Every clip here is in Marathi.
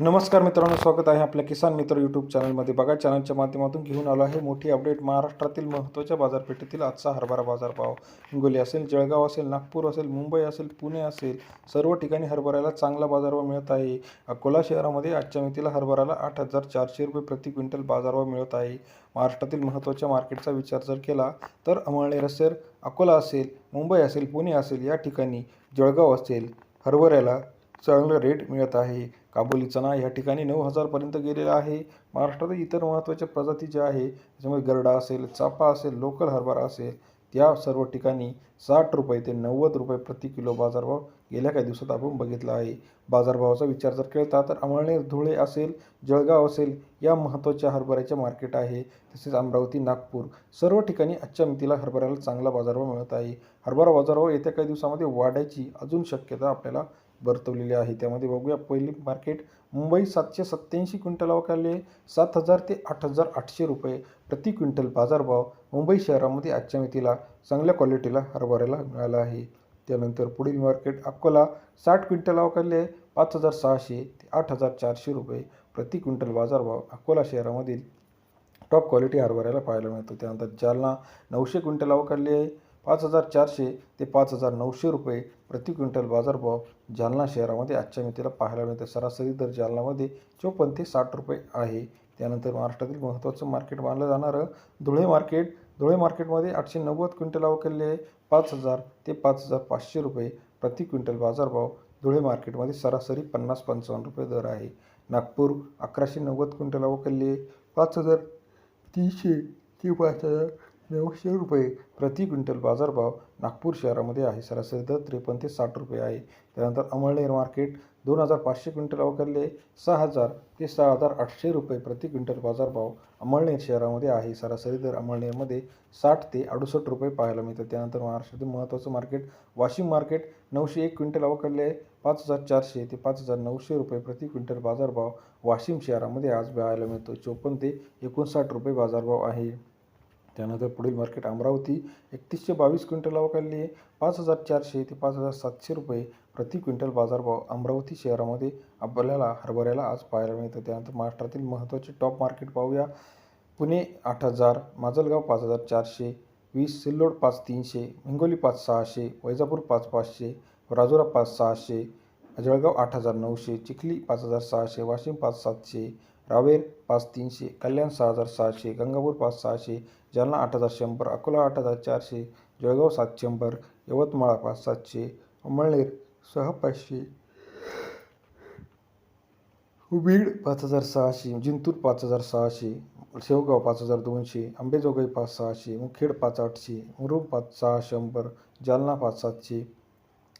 नमस्कार मित्रांनो स्वागत आहे आपल्या किसान मित्र यूट्यूब चॅनलमध्ये बघा चॅनलच्या माध्यमातून घेऊन आलो आहे मोठी अपडेट महाराष्ट्रातील महत्त्वाच्या बाजारपेठेतील आजचा हरभरा बाजारभाव. हिंगोली असेल जळगाव असेल नागपूर असेल मुंबई असेल पुणे असेल सर्व ठिकाणी हरभऱ्याला चांगला बाजारभाव मिळत आहे. अकोला शहरामध्ये आजच्या मितीला हरभऱ्याला आठ हजार चारशे रुपये प्रति क्विंटल बाजारभाव मिळत आहे. महाराष्ट्रातील महत्त्वाच्या मार्केटचा विचार जर केला तर अमळनेर असेल अकोला असेल मुंबई असेल पुणे असेल या ठिकाणी जळगाव असेल हरभऱ्याला चांगलं रेट मिळत आहे. काबुली चणा या ठिकाणी नऊ हजारपर्यंत गेलेला आहे. महाराष्ट्रातील इतर महत्त्वाच्या प्रजाती ज्या आहे त्याच्यामध्ये गरडा असेल चापा असेल लोकल हरभरा असेल त्या सर्व ठिकाणी साठ रुपये ते नव्वद रुपये प्रति किलो बाजारभाव गेल्या काही दिवसात आपण बघितला आहे. बाजारभावाचा विचार जर केला तर अमळनेर धुळे असेल जळगाव असेल या महत्त्वाच्या हरभऱ्याच्या मार्केट आहे. तसेच अमरावती नागपूर सर्व ठिकाणी आजच्या मितीला हरभऱ्याला चांगला बाजारभाव मिळत आहे. हरभरा बाजारभाव येत्या काही दिवसामध्ये वाढायची अजून शक्यता आपल्याला वर्तवलेली आहे. त्यामध्ये बघूया पहिली मार्केट मुंबई सातशे सत्त्याऐंशी क्विंटल अवकाले सात हजार ते आठ हजार आठशे रुपये प्रति क्विंटल बाजारभाव मुंबई शहरामध्ये आजच्या मितीला चांगल्या क्वालिटीला हरभऱ्याला मिळाला आहे. त्यानंतर पुढील मार्केट अकोला साठ क्विंटल अवकाले पाच हजार सहाशे ते आठ हजार चारशे रुपये प्रति क्विंटल बाजारभाव अकोला शहरामधील टॉप क्वालिटी हरभऱ्याला पाहायला मिळतो. त्यानंतर जालना नऊशे क्विंटल अवकाले आहे. पाच हजार चारशे ते पाच हजार नऊशे रुपये प्रति क्विंटल बाजारभाव जालना शहरामध्ये आजच्या मितीला पाहायला मिळते. सरासरी दर जालनामध्ये चोपन्न ते साठ रुपये आहे. त्यानंतर महाराष्ट्रातील महत्त्वाचं मार्केट मानलं जाणारं धुळे मार्केट. धुळे मार्केटमध्ये आठशे नव्वद क्विंटल अवकलले पाच हजार ते पाच हजार पाचशे रुपये प्रति क्विंटल बाजारभाव धुळे मार्केटमध्ये सरासरी पन्नास पंचावन्न रुपये दर आहे. नागपूर अकराशे नव्वद क्विंटल अवकलले पाच हजार तीनशे ते पाच हजार नऊशे रुपये प्रति क्विंटल बाजारभाव नागपूर शहरामध्ये आहे. सरासरी दर त्रेपन्न ते साठ रुपये आहे. त्यानंतर अमळनेर मार्केट दोन हजार पाचशे क्विंटल अवकलले सहा हजार ते सहा हजार आठशे रुपये प्रति क्विंटल बाजारभाव अमळनेर शहरामध्ये आहे. सरासरी दर अमळनेरमध्ये साठ ते अडुसष्ट रुपये पाहायला मिळतात. त्यानंतर महाराष्ट्रातील महत्त्वाचं मार्केट वाशिम मार्केट नऊशे एक क्विंटल अवकलले पाच हजार चारशे ते पाच हजार नऊशे रुपये प्रति क्विंटल बाजारभाव वाशिम शहरामध्ये आज पाहायला मिळतो. चोपन्न ते एकोणसाठ रुपये बाजारभाव आहे. त्यानंतर पुढील मार्केट अमरावती एकतीसशे बावीस क्विंटल अवकाली पाच हजार चारशे ते पाच हजार सातशे रुपये प्रति क्विंटल बाजारभाव अमरावती शहरामध्ये आपल्याला हरभऱ्याला आज पाहायला मिळतं. त्यानंतर महाराष्ट्रातील महत्त्वाचे टॉप मार्केट पाहूया. पुणे आठ हजार माजलगाव पाच हजार चारशे वीस सिल्लोड पाच तीनशे हिंगोली पाच सहाशे वैजापूर पाच पाचशे राजुरा पाच सहाशे जळगाव आठ हजार नऊशे चिखली पाच हजार सहाशे वाशिम पाच सातशे रावेर पाच तीनशे कल्याण सहा हजार सहाशे गंगापूर पाच सहाशे जालना आठ हजार शंभर अकोला आठ हजार चारशे जळगाव सात शंभर यवतमाळ पाच सातशे अमळनेर सहा पाचशे बीड पाच हजार सहाशे जिंतूर पाच हजार सहाशे शेवगाव पाच हजार दोनशे अंबेजोगाई पाच सहाशे मुखेड पाच आठशे मुरुम पाच सहा शंभर जालना पाच सातशे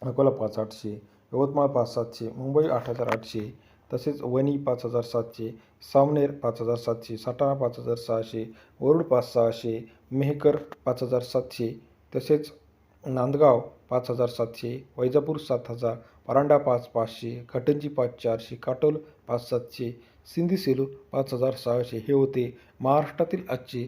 अकोला पाच आठशे यवतमाळ पाच सातशे मुंबई आठ हजार आठशे तसेच वणी पाच हजार सातशे सावनेर पाच हजार सातशे सातारा पाच हजार सहाशे वरुड पाच सहाशे मेहकर पाच हजार सातशे तसेच नांदगाव पाच हजार सातशे वैजापूर सात हजार परांडा पाच पाचशे घटंजी पाच चारशे काटोल पाच सातशे सिंधी सेलू पाच हजार सहाशे हे होते. महाराष्ट्रातील आजचे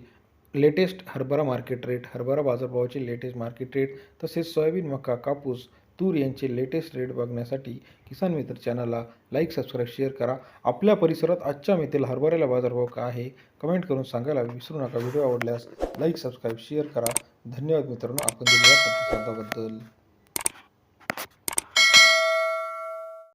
लेटेस्ट हरभरा मार्केट रेट हरभरा बाजारभावाचे लेटेस्ट मार्केट रेट तसेच सोयाबीन मका कापूस तूर यांचे लेटेस्ट रेट बघण्यासाठी किसान मित्र चॅनलला लाईक सबस्क्राईब शेअर करा. आपल्या परिसरात आजच्या मितीला हरभऱ्याला बाजारभाव काय आहे कमेंट करून सांगायला विसरू नका. व्हिडिओ आवडल्यास लाईक सबस्क्राईब शेअर करा. धन्यवाद मित्रांनो. आपण दिलेल्या प्रतिसादाबद्दल.